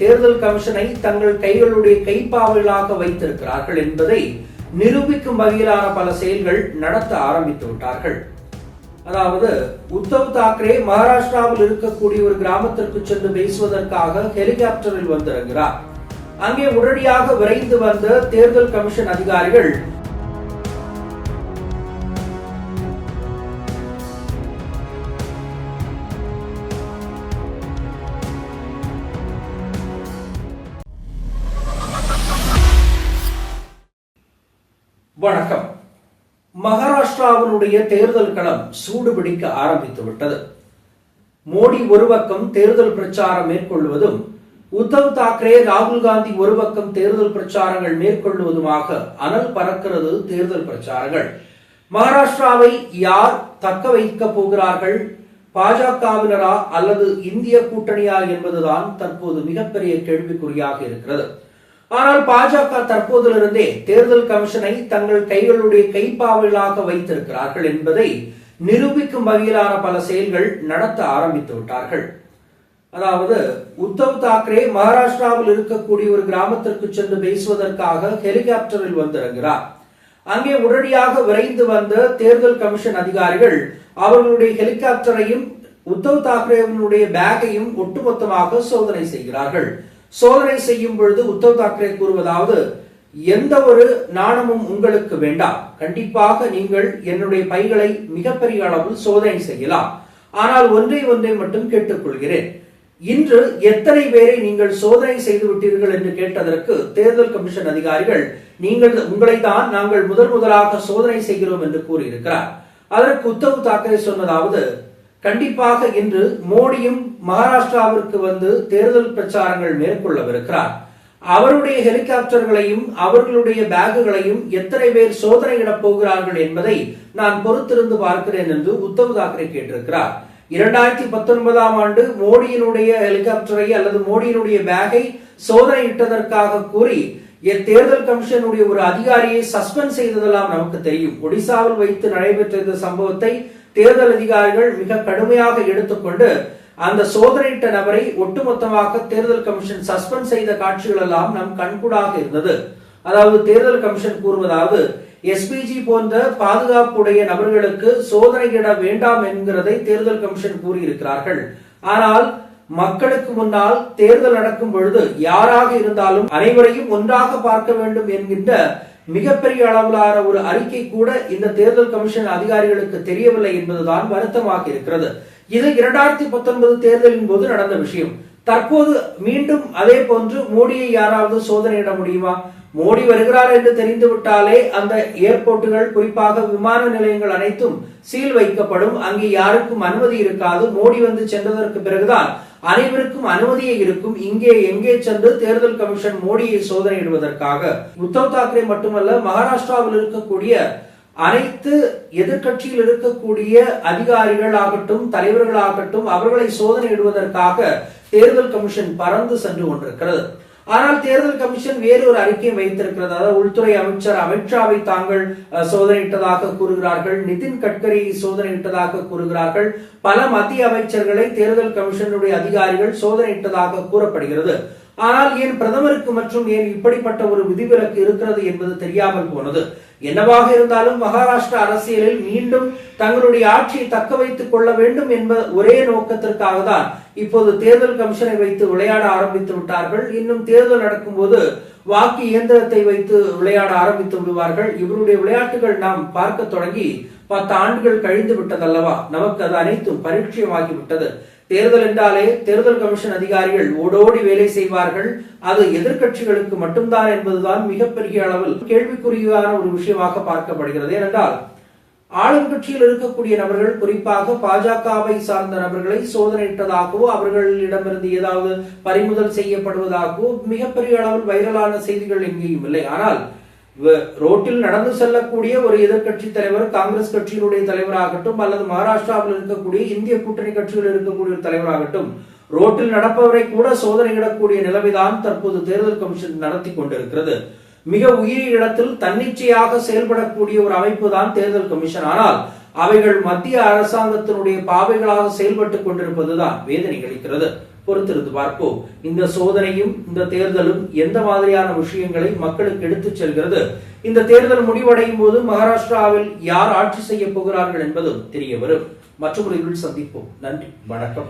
தேர்தல் கமிஷனை தங்கள் கைகளுடைய கைப்பாவைகளாக வைத்திருக்கிறார்கள் என்பதை நிரூபிக்கும் வகையிலான பல செயல்கள் நடத்த ஆரம்பித்து விட்டார்கள். அதாவது உத்தவ் தாக்கரே மகாராஷ்டிராவில் இருக்கக்கூடிய ஒரு கிராமத்திற்கு சென்று பேசுவதற்காக ஹெலிகாப்டரில் வந்திருக்கிறார். அங்கே உடனடியாக விரைந்து வந்த தேர்தல் கமிஷன் அதிகாரிகள் வணக்கம். மகாராஷ்டிராவினுடைய தேர்தல் களம் சூடுபிடிக்க ஆரம்பித்து விட்டது. மோடி ஒரு பக்கம் தேர்தல் பிரச்சாரம் மேற்கொள்வதும் உத்தவ் தாக்கரே ராகுல் காந்தி ஒரு பக்கம் தேர்தல் பிரச்சாரங்கள் மேற்கொள்வதுமாக அனல் பறக்கிறது தேர்தல் பிரச்சாரங்கள். மகாராஷ்டிராவை யார் தக்க வைக்க போகிறார்கள்? பாஜகவினரா அல்லது இந்திய கூட்டணியா என்பதுதான் தற்போது மிகப்பெரிய கேள்விக்குறியாக இருக்கிறது. ஆனால் பாஜக தற்போதிலிருந்தே தேர்தல் கமிஷனை தங்கள் கைகளுடைய கைப்பாவலாக வைத்திருக்கிறார்கள் என்பதை நிரூபிக்கும் வகையிலான பல செயல்கள் நடத்த ஆரம்பித்து விட்டார்கள். அதாவது உத்தவ் தாக்கரே மகாராஷ்டிராவில் இருக்கக்கூடிய ஒரு கிராமத்திற்கு சென்று பேசுவதற்காக ஹெலிகாப்டரில் வந்திருக்கிறார் அங்கே உடனடியாக விரைந்து வந்த தேர்தல் கமிஷன் அதிகாரிகள் அவர்களுடைய ஹெலிகாப்டரையும் உத்தவ் தாக்கரேவனுடைய பேக்கையும் ஒட்டுமொத்தமாக சோதனை செய்கிறார்கள். சோதனை செய்யும் பொழுது உத்தவ் தாக்கரே கூறுவதாவது எந்த ஒரு நாணமும் உங்களுக்கு வேண்டாம். கண்டிப்பாக நீங்கள் என்னுடைய பைகளை மிகப்பெரிய அளவில் சோதனை செய்யலாம். ஆனால் ஒன்றை ஒன்றை மட்டும் கேட்டுக்கொள்கிறேன். இன்று எத்தனை பேரை நீங்கள் சோதனை செய்து விட்டீர்கள் என்று கேட்டதற்கு தேர்தல் கமிஷன் அதிகாரிகள் நீங்கள் உங்களை தான் நாங்கள் முதல் முதலாக சோதனை செய்கிறோம் என்று கூறியிருக்கிறார். அதற்கு உத்தவ் தாக்கரே சொன்னதாவது கண்டிப்பாக இன்று மோடியும் மகாராஷ்டிராவிற்கு வந்து தேர்தல் பிரச்சாரங்கள் மேற்கொள்ளவிருக்கிறார். அவருடைய ஹெலிகாப்டர்களையும் அவர்களுடைய பேக்குகளையும் எத்தனை பேர் சோதனையிடப் போகிறார்கள் என்பதை நான் பொறுத்திருந்து பார்க்கிறேன் என்று உத்தவ் தாக்கரே கேட்டிருக்கிறார். இரண்டாயிரத்தி பத்தொன்பதாம் ஆண்டு மோடியினுடைய ஹெலிகாப்டரை அல்லது மோடியினுடைய பேகை சோதனையிட்டதற்காக கூறி தேர்தல் கமிஷனுடைய ஒரு அதிகாரியை சஸ்பெண்ட் செய்ததெல்லாம் நமக்கு தெரியும். ஒடிசாவில் வைத்து நடைபெற்ற இந்த சம்பவத்தை தேர்தல் அதிகாரிகள் மிக கடுமையாக எடுத்துக்கொண்டு அந்த சோதனையிட்ட நபரை ஒட்டுமொத்தமாக தேர்தல் கமிஷன் சஸ்பெண்ட் செய்த காட்சிகள் எல்லாம் நம் கண்கூடாக இருந்தது. அதாவது தேர்தல் கமிஷன் கூறுவதாவது எஸ்பிஜி போன்ற பாதுகாப்புடைய நபர்களுக்கு சோதனையிட வேண்டாம் என்கிறதை தேர்தல் கமிஷன் கூறியிருக்கிறார்கள். ஆனால் மக்களுக்கு முன்னால் தேர்தல் நடக்கும் பொழுது யாராக இருந்தாலும் அனைவரையும் ஒன்றாக பார்க்க வேண்டும் என்கின்ற மிகப்பெரிய அளவிலான ஒரு அறிக்கை கூட இந்த தேர்தல் கமிஷன் அதிகாரிகளுக்கு தெரியவில்லை என்பதுதான் வருத்தமாக இருக்கிறது. இது இரண்டாயிரத்தி பத்தொன்பது தேர்தலின் போது நடந்த விஷயம். தற்போது மீண்டும் அதே போன்று மோடியை யாராவது சோதனையிட முடியுமா? மோடி வருகிறார் என்று தெரிந்து விட்டாலே அந்த ஏர்போர்ட்டுகள் குறிப்பாக விமான நிலையங்கள் அனைத்தும் சீல் வைக்கப்படும். அங்கே யாருக்கும் அனுமதி இருக்காது. மோடி வந்து சென்றதற்கு பிறகுதான் அனைவருக்கும் அனுமதியே இருக்கும். இங்கே எங்கே சென்று தேர்தல் கமிஷன் மோடியை சோதனையிடுவதற்காக உத்தவ் தாக்கரே மட்டுமல்ல மகாராஷ்டிராவில் இருக்கக்கூடிய அனைத்து எதிர்கட்சியில் இருக்கக்கூடிய அதிகாரிகள் ஆகட்டும் தலைவர்கள் ஆகட்டும் அவர்களை சோதனையிடுவதற்காக தேர்தல் கமிஷன் பறந்து சென்று கொண்டிருக்கிறது. ஆனால் தேர்தல் கமிஷன் வேறு ஒரு அறிக்கை வைத்திருக்கிறது. அதாவது உள்துறை அமைச்சர் அமித்ஷாவை தாங்கள் சோதனையிட்டதாக கூறுகிறார்கள். நிதின் கட்கரி சோதனையிட்டதாக கூறுகிறார்கள். பல மத்திய அமைச்சர்களை தேர்தல் கமிஷனுடைய அதிகாரிகள் சோதனையிட்டதாக கூறப்படுகிறது. ஆனால் ஏன் பிரதமருக்கு மற்றும் ஏன் இப்படிப்பட்ட ஒரு விதிவிலக்கு இருக்கிறது என்பது தெரியாமல் போனது. என்னவாக இருந்தாலும் மகாராஷ்டிரா அரசியலில் மீண்டும் தங்களுடைய ஆட்சியை தக்க வைத்துக் கொள்ள வேண்டும் என்ப ஒரே நோக்கத்திற்காக தான் இப்போது தேர்தல் கமிஷனை வைத்து விளையாட ஆரம்பித்து விட்டார்கள். இன்னும் தேர்தல் நடக்கும் போது வாக்கு இயந்திரத்தை வைத்து விளையாட ஆரம்பித்து விடுவார்கள். இவருடைய விளையாட்டுகள் நாம் பார்க்க தொடங்கி பத்து ஆண்டுகள் கழிந்து விட்டதல்லவா? நமக்கு அது அனைத்தும் பரிட்சயமாகிவிட்டது தேர்தல் என்றாலே தேர்தல் கமிஷன் அதிகாரிகள் ஓடோடி வேலை செய்வார்கள். அது எதிர்கட்சிகளுக்கு மட்டும்தான் என்பதுதான் மிகப்பெரிய அளவில் கேள்விக்குறியான ஒரு விஷயமாக பார்க்கப்படுகிறது. ஏனென்றால் ஆளும் கட்சியில் இருக்கக்கூடிய நபர்கள் குறிப்பாக பாஜகவை சார்ந்த நபர்களை சோதனையிட்டதாகவோ அவர்களிடமிருந்து ஏதாவது பறிமுதல் செய்யப்படுவதாகவோ மிகப்பெரிய அளவில் வைரலான செய்திகள் எங்கேயும் இல்லை. ஆனால் ரோட்டில் நடந்து செல்லக்கூடிய ஒரு எதிர்கட்சி தலைவர் காங்கிரஸ் கட்சியினுடைய தலைவராகட்டும் அல்லது மகாராஷ்டிராவில் இருக்கக்கூடிய இந்திய கூட்டணி கட்சியில் இருக்கக்கூடிய தலைவராகட்டும் ரோட்டில் நடப்பவரை கூட சோதனையிடக்கூடிய நிலைமைதான் தற்போது தேர்தல் கமிஷன் நடத்தி கொண்டிருக்கிறது. மிக உயிரி இடத்தில் தன்னிச்சையாக செயல்படக்கூடிய ஒரு அமைப்பு தான் தேர்தல் கமிஷன். ஆனால் அவைகள் மத்திய அரசாங்கத்தினுடைய பாவைகளாக செயல்பட்டுக் கொண்டிருப்பதுதான் வேதனை அளிக்கிறது. பொறுத்திருந்து பார்ப்போம். இந்த சோதனையும் இந்த தேர்தலும் எந்த மாதிரியான விஷயங்களை மக்களுக்கு எடுத்துச் செல்கிறது? இந்த தேர்தல் முடிவடையும் போது மகாராஷ்டிராவில் யார் ஆட்சி செய்ய போகிறார்கள் என்பதும் தெரிய வரும். மற்றொரு சந்திப்போம். நன்றி. வணக்கம்.